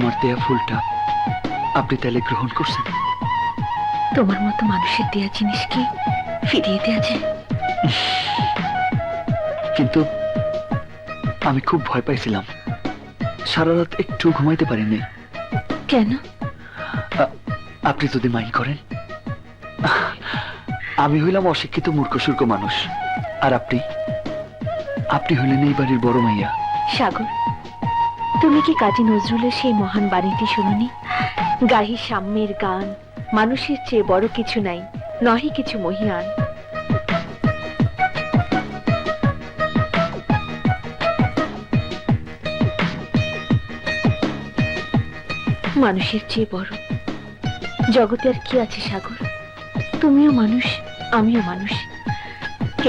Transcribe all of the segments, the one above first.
দেয়া ফুলটা আপনি তাহলে গ্রহণ করছেন? তোমার মতো মানুষের দেয়া জিনিস কি ফিরিয়ে দেয়া যায়? কিন্তু আমি খুব ভয় পাইছিলাম। সারা রাত একটু ঘুমাইতে পারিনি। কেন? আপনি যদি মাইন্ড করেন। আমি হইলাম অশিক্ষিত মূর্খসূর্খ মানুষ। আর আপনি? আপনি হইলেন এই বাড়ির বড় মাইয়া। সাগর তুমি কি কাজী নজরুলের সেই মহান বাণীটি শুনুনি? গাহি সাম্যের গান, মানুষের চেয়ে বড় কিছু নাই, নহি কিছু মহিয়ান। মানুষের চেয়ে বড়। জগতে আর কি আছে সাগর? তুমিও মানুষ, আমিও মানুষ।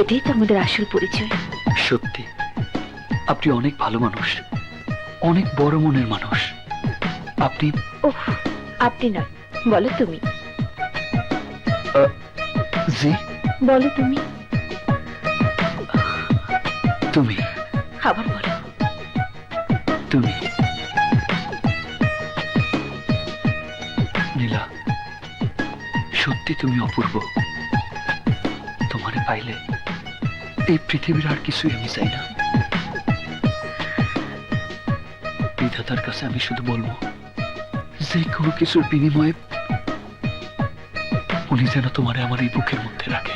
এটাই তো আমাদের আসল পরিচয়। সত্যি, আপনি অনেক ভালো মানুষ। অনেক বড় মনের মানুষ। আপনি? ওহ আপনি নয় বলো তুমি। জি? বলো তুমি। তুমি। আবার বলো। তুমি। নীলা সত্যি তুমি অপূর্ব। তোমারে পাইলে এই পৃথিবীর আর কিছুই আমি চাই না। বিধাতার কাছে আমি শুধু বলব, যে কোনো কিছুর বিনিময়ে উনি যেন তোমার আমার এই বুকের মধ্যে রাখে।